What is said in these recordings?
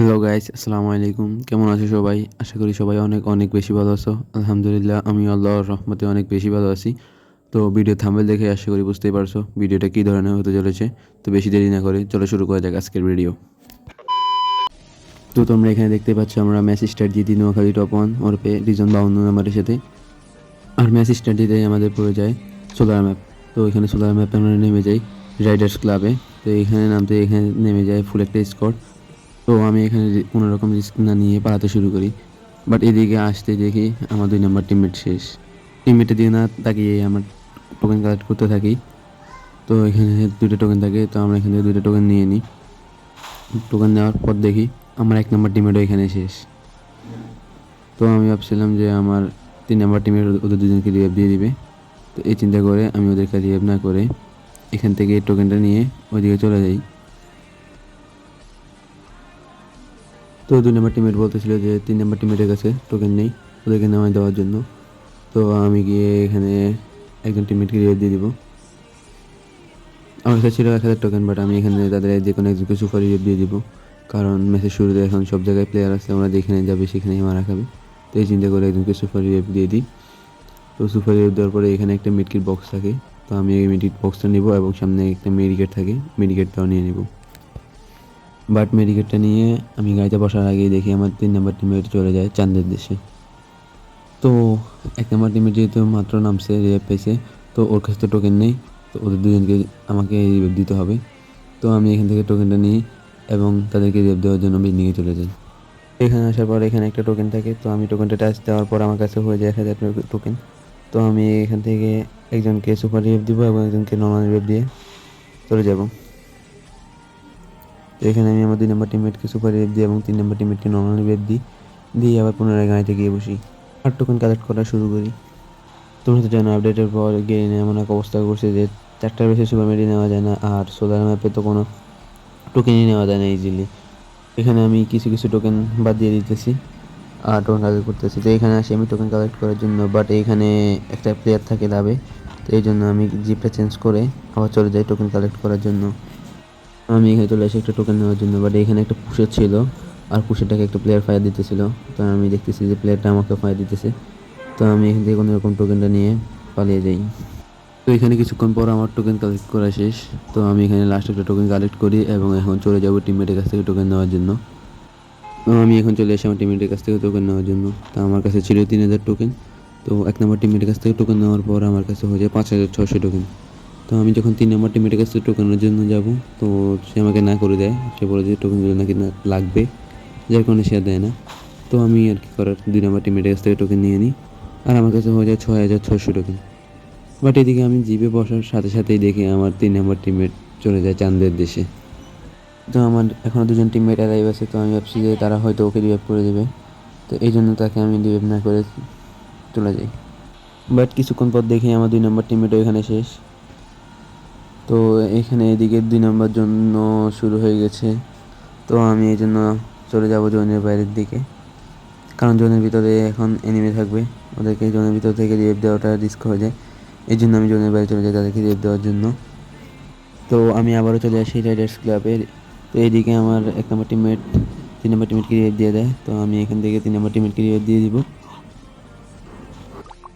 Hello guys আসসালামু আলাইকুম কেমন আছো সবাই? আশা করি সবাই অনেক অনেক বেশি ভালো আছো। আলহামদুলিল্লাহ আমি আল্লাহর রহমতে অনেক বেশি ভালো আছি। তো ভিডিও থাম্বেল দেখে আশা করি বুঝতেই পারছ ভিডিওটা কী ধরনের হতে চলেছে। তো বেশি দেরি না করে চলো শুরু করা যাক আজকের ভিডিও তো তোমরা এখানে দেখতে পাচ্ছ আমরা ম্যাচ দিয়ে দিই নোয়াখালী টপ ওয়ান ওরপে রিজন বাউন্ন নাম্বারের সাথে। আর ম্যাচ স্টার্ট দিতে আমাদের পড়ে যায় সোলার ম্যাপ। তো এখানে সোলার ম্যাপে আমরা নেমে যাই রাইডার্স ক্লাবে। তো এখানে নামতে এখানে নেমে যায় ফুল একটা স্কোর তো আমি এখানে কোনো রকম রিস্ক না নিয়ে পালাতে শুরু করি। বাট এদিকে আসতে দেখি আমার দুই নম্বর টিমমেট শেষ। টিমমেটের দিকে না তাকিয়ে আমার টোকেন কালেক্ট করতে থাকি। তো এখানে দুটো টোকেন থাকে, তো আমরা এখান থেকে দুটো টোকেন নিয়ে নিই। টোকেন নেওয়ার পর দেখি আমার এক নম্বর টিমমেটও এখানে শেষ। তো আমি ভাবছিলাম যে আমার তিন নম্বর টিমের ওদের দুজনকে রিভাইভ দিয়ে দিবে। তো এই চিন্তা করে আমি ওদেরকে রিভাইভ না করে এখান থেকে টোকেনটা নিয়ে ওইদিকে চলে যাই। তো দুই নম্বর টিমের বলতেছিল যে তিন নম্বর টিমের কাছে টোকেন নেই, ওদেরকে নামায় দেওয়ার জন্য। তো আমি গিয়ে এখানে একজন টিমমেটকে রিভাইভ দিয়ে দিব। আমার কাছে ছিল এক হাজার টোকেন বাট আমি এখানে তাদের যে কোনো একজনকে সুপার রিভাইভ দিয়ে দিব। কারণ ম্যাচের শুরুতে এখন সব জায়গায় প্লেয়ার আছে আমরা যেখানে যাবে সেখানেই মারা খাবে। তো এই চিন্তা করে একজনকে সুপার রিভাইভ দিয়ে দিই। তো সুপার রিভাইভ দেওয়ার পরে এখানে একটা মিডকিট বক্স থাকে। তো আমি এই মিডকিট বক্সটা নিব এবং সামনে একটা মেডিকেট থাকে মেডিকেটটাও নিয়ে নিব। বাট মেডিকেটটা নিয়ে আমি গাড়িতে বসার আগেই দেখি আমার তিন নম্বর টিমমেট চলে যায় চান্দের দেশে। তো এক নম্বর টিমমেট যেহেতু মাত্র নামছে রিভাইভ পেয়েছে, তো ওর কাছে তো টোকেন নেই, তো ওদের দুজনকে আমাকে রিভাইভ দিতে হবে। তো আমি এখান থেকে টোকেনটা নিই এবং তাদেরকে রিভাইভ দেওয়ার জন্য বিল্ডিংয়ে চলে যাই। এখানে আসার পর এখানে একটা টোকেন থাকে, তো আমি টোকেনটা টাচ দেওয়ার পর আমার কাছে হয়ে যায় এক হাজার টোকেন তো আমি এখান থেকে একজনকে সুপার রিভাইভ দিব এবং একজনকে নর্মাল রিভাইভ দিয়ে চলে যাব। এখানে আমি আমার দুই নম্বর টিমমেটকে সুপার রিভাইভ দিই এবং তিন নম্বর টিমমেটকে নর্মাল রিভাইভ দিই। দিয়ে আবার পুনরায় গাড়িতে গিয়ে বসি। আর টোকেন কালেক্ট করা শুরু করি। তোমরা তো জানো আপডেটের পর গেইনে এমন এক অবস্থা করছে যে চারটার বেশি সুপার মেডি নেওয়া যায় না, আর সোলার ম্যাপে তো কোনো টোকেনই নেওয়া যায় না ইজিলি এখানে আমি কিছু কিছু টোকেন বাদ দিয়ে দিতেছি, আর টোকেন কালেক্ট করতেছি। তো এখানে আসি আমি টোকেন কালেক্ট করার জন্য বাট এইখানে একটা প্লেয়ার থাকে লাভে, তো এই জন্য আমি জিপটা চেঞ্জ করে আবার চলে যাই টোকেন কালেক্ট করার জন্য। আমি এখানে চলে আসি একটা টোকেন নেওয়ার জন্য বাট এখানে একটা পুষের ছিল, আর পুষেরটাকে একটা প্লেয়ার ফায়ার দিতেছিল। তো আমি দেখতেছি যে প্লেয়ারটা আমাকে ফায়ার দিতেছে। তো আমি এখান থেকে কোনো রকম টোকেনটা নিয়ে পালিয়ে যাই। তো এখানে কিছুক্ষণ পর আমার টোকেন কালেক্ট করা শেষ। তো আমি এখানে লাস্ট একটা টোকেন কালেক্ট করি এবং এখন চলে যাব টিমমেটের কাছ থেকে টোকেন নেওয়ার জন্য। আমি এখন চলে আসি আমার টিমমেটের কাছ থেকে টোকেন নেওয়ার জন্য। তো আমার কাছে ছিল তিন হাজার টোকেন তো এক নম্বর টিমমেটের কাছ থেকে টোকেন নেওয়ার পর আমার কাছে হয়ে যায় পাঁচ হাজার ছশো টোকেন তো আমি যখন তিন নম্বর টিমমেটের কাছে টোকেনের জন্য যাব, তো সে আমাকে না করে দেয়। সে বলে যে টোকেনগুলো নাকি না, লাগবে। যার কারণে সে দেয় না। তো আমি আর কি করার, দুই নম্বর টিমের কাছ থেকে টোকেন নিয়ে নিই। আর আমার কাছে হয়ে যায় ছয় হাজার ছশো টোকেন বাট এদিকে আমি জিপে বসার সাথে সাথেই দেখি আমার তিন নম্বর টিমের চলে যায় চান্দের দেশে। তো আমার এখনও দুজন টিমমেট অ্যালাইভ আছে, তো আমি ভাবছি যে তারা হয়তো ওকে রিভাইভ করে দেবে। তো এই জন্য তাকে আমি রিভাইভ না করে চলে যাই বাট কিছুক্ষণ পর দেখি আমার দুই নম্বর টিমমেটও এখানে শেষ। তো এখানে এদিকে দুই নম্বর জন্য শুরু হয়ে গেছে। তো আমি এই জন্য চলে যাব জোনের বাইরের দিকে। কারণ জোনের ভিতরে এখন এনিমে থাকবে। ওদেরকে জোনের ভিতর থেকে রিভাইভ দেওয়াটা রিস্ক হয়ে যায়। এই জন্য আমি জোনের বাইরে চলে যাই তাদেরকে রিভাইভ দেওয়ার জন্য। তো আমি আবারও চলে আসি রাইডার্স ক্লাবে তো এইদিকে আমার এক নম্বর টিমমেট তিন নম্বর টিমমেটকে রিভাইভ দিয়ে দেয়। তো আমি এখান থেকে তিন নম্বর টিমমেটকে রিভাইভ দিয়ে দিব।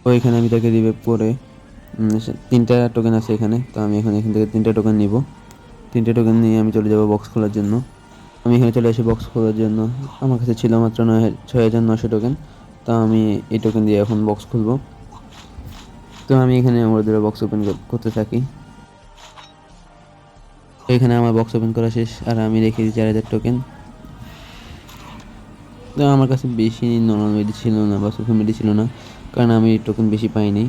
তো এখানে আমি তাকে রিভাইভ করে তিনটা টোকেন আছে এখানে, তো আমি এখন এখান থেকে তিনটা টোকেন নিব। তিনটে টোকেন নিয়ে আমি চলে যাব বক্স খোলার জন্য। আমি এখানে চলে আসি বক্স খোলার জন্য। আমার কাছে ছিল মাত্র নয়, ছয় হাজার নশো টোকেন তো আমি এই টোকেন দিয়ে এখন বক্স খুলব। তো আমি এখানে ওদের বক্স ওপেন করতে থাকি। এখানে আমার বক্স ওপেন করা শেষ, আর আমি রেখে দিই চার হাজার টোকেন তো আমার কাছে বেশি নর্মাল মেডি ছিল না, বা সুপার মেডি ছিল না, কারণ আমি টোকেন বেশি পাইনি।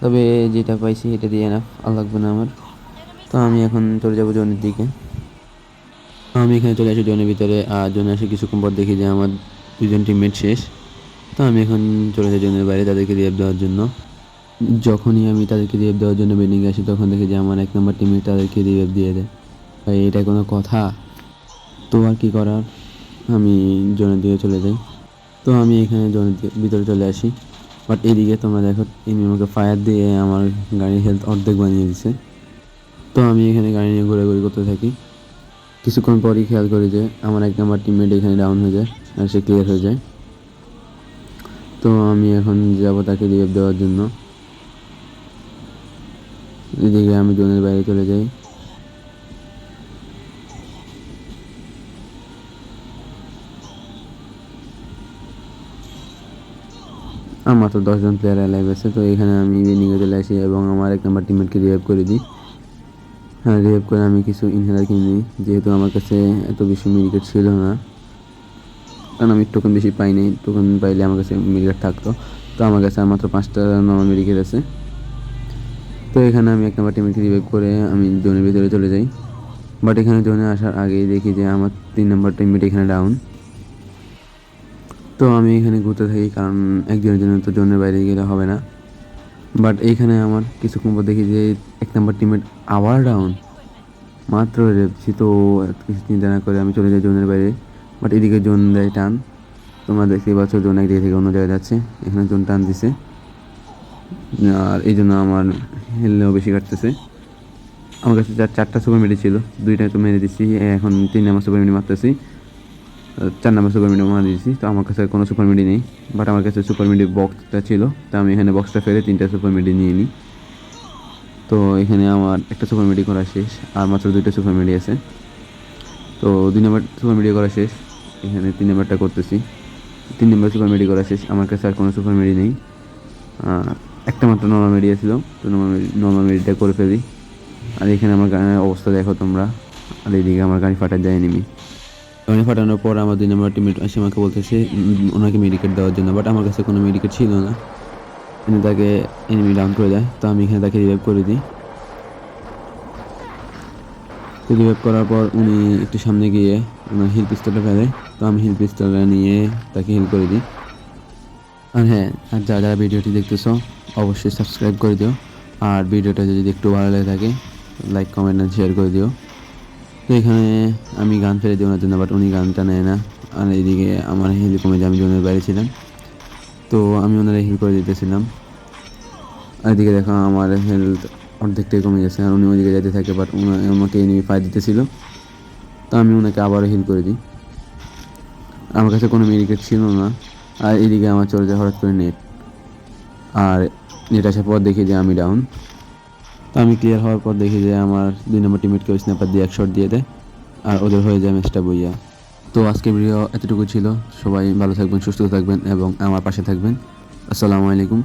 তবে যেটা পাইছি এটা দিয়ে না, আর লাগবে না আমার। তো আমি এখন চলে যাব জনের দিকে। আমি এখানে চলে আসি জনের ভিতরে, আর জনে আসে কিছুক্ষণ পর দেখি যে আমার দুজন টিমমেট শেষ। তো আমি এখন চলে যাই জনের বাইরে তাদেরকে রিয়াব দেওয়ার জন্য। যখনই আমি তাদেরকে রিয়াব দেওয়ার জন্য বেডিং আসি, তখন দেখি যে আমার এক নম্বর টিমমেট তাদেরকে রিয়াব দিয়ে দেয়। ভাই, এটা কোনো কথা? তো আর কি করার? আমি জনের দিকে চলে যাই। তো আমি এখানে জনের ভিতরে চলে আসি। বাট এদিকে তোমরা দেখো ইনি আমাকে ফায়ার দিয়ে আমার গাড়ির হেলথ অর্ধেক বানিয়ে দিছে। তো আমি এখানে গাড়ি নিয়ে ঘোরাঘুরি করতে থাকি। কিছুক্ষণ পরই খেয়াল করি যে আমার এক নাম্বার টিমমেট এখানে ডাউন হয়ে যায়, আর সে ক্লিয়ার হয়ে যায়। তো আমি এখন যাব তাকে রিভাইভ দেওয়ার জন্য। এদিকে আমি জোনের বাইরে চলে যাই। আর মাত্র দশজন প্লেয়ার অ্যালাইভ আছে, তো এখানে আমি ইভিনিংয়ে চলে আসি এবং আমার এক নাম্বার টিমমেটকে রিভাইভ করে দিই। হ্যাঁ রিভাইভ করে আমি কিছু ইনহেলার কিনে নিই যেহেতু আমার কাছে এত বেশি মেডিকেট ছিল না। কারণ আমি টোকেন বেশি পাইনি টোকেন পাইলে আমার কাছে মেডিকেট থাকতো। তো আমার কাছে আর মাত্র পাঁচটা নর্মাল মেডিকেট আছে। তো এখানে আমি এক নাম্বার টিমমেটকে রিভাইভ করে আমি জোনের ভিতরে চলে যাই। বাট এখানে জোনে আসার আগেই দেখি যে আমার তিন নাম্বার টিমমেট এখানে ডাউন তো আমি এখানে ঘুরতে থাকি, কারণ একজনের জন্য তো জোনের বাইরে গেলে হবে না। বাট এইখানে আমার কিছুক্ষণ পর দেখি যে এক নম্বর টিমের আবার ডাউন মাত্র রেপছি, তো কিছু চিন্তা না করে আমি চলে যাই জোনের বাইরে। বাট এদিকে জোন দেয় টান। তোমরা দেখতেই পাচ্ছ জোন একদিকে থেকে অন্য জায়গায় যাচ্ছে। এখানে জোন টান দিছে। আর এই জন্য আমার হেললেও বেশি কাটতেছে। আমার কাছে চার চারটা সুপার মেডি ছিল। দুইটাই তো মেরে দিচ্ছি। এখন তিন নাম্বার সুপার মেডি মারতেছি। চার নাম্বার সুপার মিডি মারা দিয়েছি, তো আমার কাছে কোনো সুপার মিডি নেই বাট আমার কাছে সুপার মিডি বক্সটা ছিল, তো আমি এখানে বক্সটা ফেলে তিনটা সুপার মিডি নিয়ে নিই। তো এখানে আমার একটা সুপার মিডি করা শেষ, আর মাত্র দুইটা সুপার মিডি আছে। তো দুই নম্বর সুপার মিডি করা শেষ, এখানে তিন নম্বরটা করতেছি। তিন নম্বর সুপার মিডি করা শেষ, আমার কাছে আর কোনো সুপার মিডি নেই। একটা মাত্র নর্মাল মিডিয়া ছিল, তো নর্মাল নর্মাল মিডিটা করে ফেলি। আর এখানে আমার গানের অবস্থা দেখো তোমরা, আর এইদিকে আমার গাড়ি ফাটা যায় নিমি গাড়ি ফাটানোর পর আমার দুই নম্বর টিমমেট এসে আমাকে বলতেছে ওনাকে মেডিকেট দেওয়ার জন্য বাট আমার কাছে কোনো মেডিকেট ছিল না। এনে তাকে এনিমি ডাউন করে দেয়, তো আমি এখানে তাকে রিভাইভ করে দিই। তো রিভাইভ করার পর উনি একটু সামনে গিয়ে ওনার হিল পিস্তলটা ফেলে, তো আমি হিল পিস্তলটা নিয়ে তাকে হিল করে দিই। আর হ্যাঁ আর যারা যারা ভিডিওটি দেখতেছো, অবশ্যই সাবস্ক্রাইব করে দিও। আর ভিডিওটা যদি একটু ভালো লাগে থাকে লাইক কমেন্ট আর শেয়ার করে দিও। এখানে আমি গান ফেলে দিই ওনার জন্য বাট উনি গানটা নেয় না। আর এইদিকে আমার হিল কমে যায়, আমি জনের বাইরে ছিলাম। তো আমি ওনারা হিল করে দিতেছিলাম। আর এদিকে দেখো আমার হেলথ অর্ধেকটাই কমে গেছে, আর উনি ওইদিকে যেতে থাকে বাট আমাকে এনিমি ফায়ার দিতেছিল। তো আমি ওনাকে আবারও হিল করে দিই। আমার কাছে কোনো মেডিকেট ছিল না, আর এদিকে আমার চলে যায় হঠাৎ করে নেট আর নেট আসার পর দেখি যে আমি ডাউন তো আমি ক্লিয়ার হওয়ার পর দেখি যে আমার দুই নম্বর টিমেটকে ওই স্ন্যাপার দিয়ে এক শট দিয়ে দেয়, আর ওদের হয়ে যায় ম্যাচটা বইয়া। তো আজকের ভিডিও এতটুকু ছিল। সবাই ভালো থাকবেন, সুস্থ থাকবেন এবং আমার পাশে থাকবেন। আসসালামু আলাইকুম।